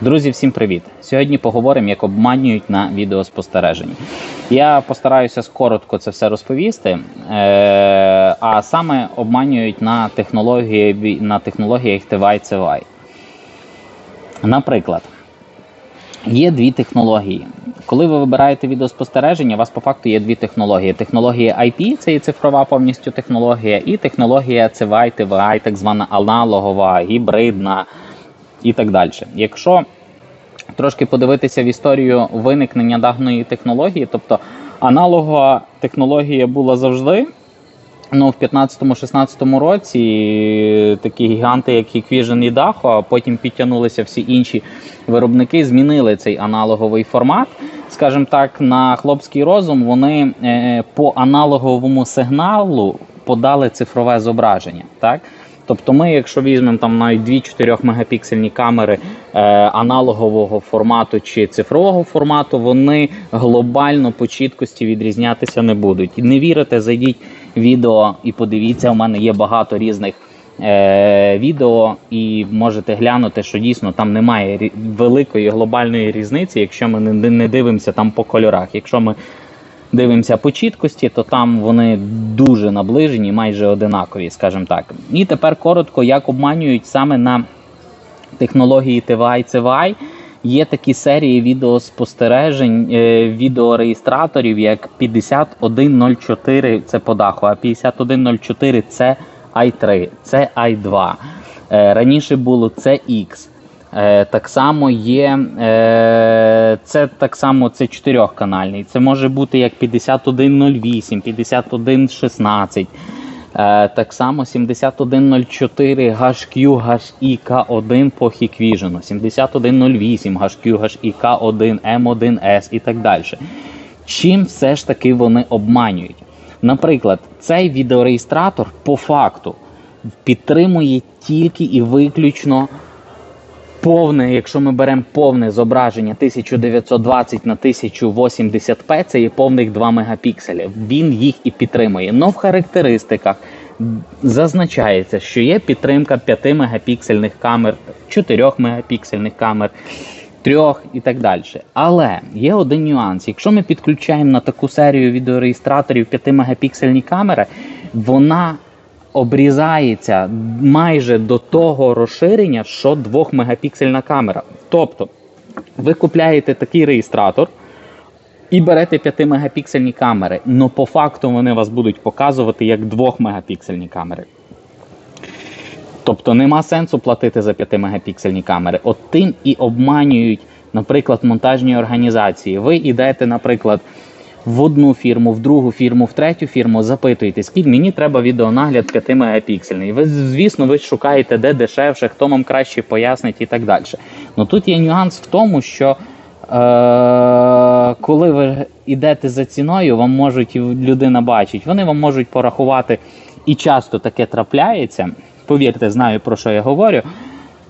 Друзі, всім привіт! Сьогодні поговоримо, як обманюють на відеоспостереженні. Я постараюся коротко це все розповісти, е, а саме обманюють на технології на технологіях TVI CVI. Наприклад, є дві технології. Коли ви вибираєте відеоспостереження, у вас по факту є дві технології: технологія IP, це є цифрова повністю технологія, і технологія CVI, TVI, так звана аналогова, гібридна і так далі. Якщо трошки подивитися в історію виникнення даної технології, тобто аналогова технологія була завжди. Ну, в 15-16 році такі гіганти, як Hikvision і Daho, а потім підтягнулися всі інші виробники, змінили цей аналоговий формат. Скажімо так, на хлопський розум вони е, по аналоговому сигналу подали цифрове зображення. Так? Тобто ми, якщо візьмемо там навіть дві 4 мегапіксельні камери е, аналогового формату чи цифрового формату, вони глобально по чіткості відрізнятися не будуть. Не вірите, зайдіть відео і подивіться, у мене є багато різних е, відео, і можете глянути, що дійсно там немає великої глобальної різниці, якщо ми не, не дивимося там по кольорах. Якщо ми дивимося по чіткості, то там вони дуже наближені, майже одинакові, скажімо так. І тепер коротко, як обманюють саме на технології TVI CVI. Є такі серії відеоспостережень, е, відеореєстраторів, як 5104, це по даху, а 5104 це i3, це i2. Е, Раніше було CX. Е, Так само є е, це так само це чотирьохканальний. Це може бути як 5108, 5116. Е, Так само 7104 HQ HIK1 по Hikvision, 7108 HQ HIK1 M1S і так далі. Чим все ж таки вони обманюють? Наприклад, цей відеореєстратор по факту підтримує тільки і виключно повне, якщо ми беремо повне зображення 1920 на 1080p, це є повних 2 мегапікселі. Він їх і підтримує. Но в характеристиках зазначається, що є підтримка 5 мегапіксельних камер, 4 мегапіксельних камер. Трьох і так далі. Але є один нюанс. Якщо ми підключаємо на таку серію відеореєстраторів 5 мегапіксельні камери, вона обрізається майже до того розширення, що 2 мегапіксельна камера. Тобто, ви купляєте такий реєстратор і берете 5 мегапіксельні камери, але по факту вони вас будуть показувати як 2 мегапіксельні камери. Тобто нема сенсу платити за 5 мегапіксельні камери. От тим і обманюють, наприклад, монтажні організації. Ви йдете, наприклад, в одну фірму, в другу фірму, в третю фірму, запитуєте, скільки мені треба відеонагляд 5 мегапіксельний. Ви, звісно, ви шукаєте, де дешевше, хто вам краще пояснить і так далі. Ну тут є нюанс в тому, що е- коли ви йдете за ціною, вам можуть і людина бачить, вони вам можуть порахувати, і часто таке трапляється. Повірте, знаю про що я говорю.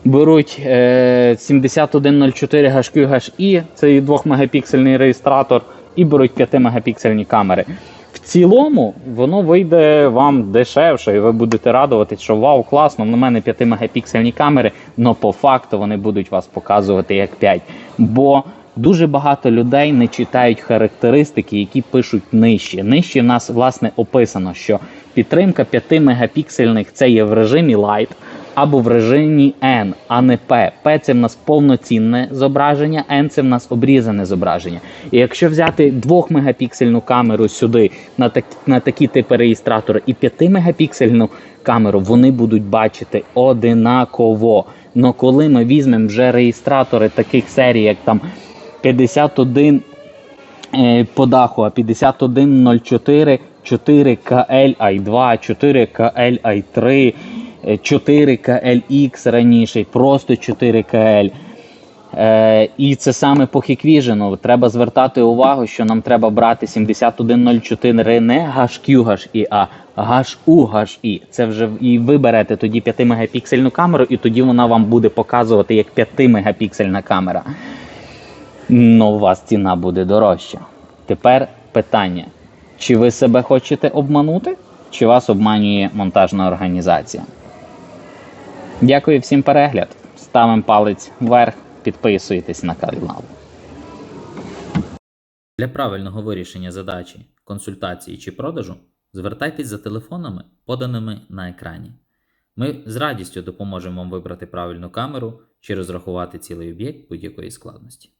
Беруть е, 7104 HQ HI, це 2 мегапіксельний реєстратор, і беруть 5 мегапіксельні камери. В цілому воно вийде вам дешевше, і ви будете радуватись, що вау, класно, на мене 5 мегапіксельні камери, але по факту вони будуть вас показувати як 5. Бо дуже багато людей не читають характеристики, які пишуть нижче. Нижче в нас власне описано, що підтримка 5 мегапіксельних це є в режимі Light або в режимі N, а не P. P це в нас повноцінне зображення, N це в нас обрізане зображення. І якщо взяти 2 мегапіксельну камеру сюди на, так, на такі типи реєстратора і 5 мегапіксельну камеру, вони будуть бачити одинаково. Но коли ми візьмемо вже реєстратори таких серій, як там 51 е, по даху, а 5104 4KL i2, 4KL i3, 4KLX раніше, просто 4KL. Е, і це саме по Hikvision. Треба звертати увагу, що нам треба брати 7104 не HQ HI, а HU HI. Це вже і ви берете тоді 5 мегапіксельну камеру, і тоді вона вам буде показувати як 5 мегапіксельна камера. Ну, у вас ціна буде дорожча. Тепер питання: чи ви себе хочете обманути, чи вас обманює монтажна організація? Дякую всім перегляд. Ставимо палець вверх, підписуйтесь на канал. Для правильного вирішення задачі, консультації чи продажу звертайтесь за телефонами, поданими на екрані. Ми з радістю допоможемо вам вибрати правильну камеру чи розрахувати цілий об'єкт будь-якої складності.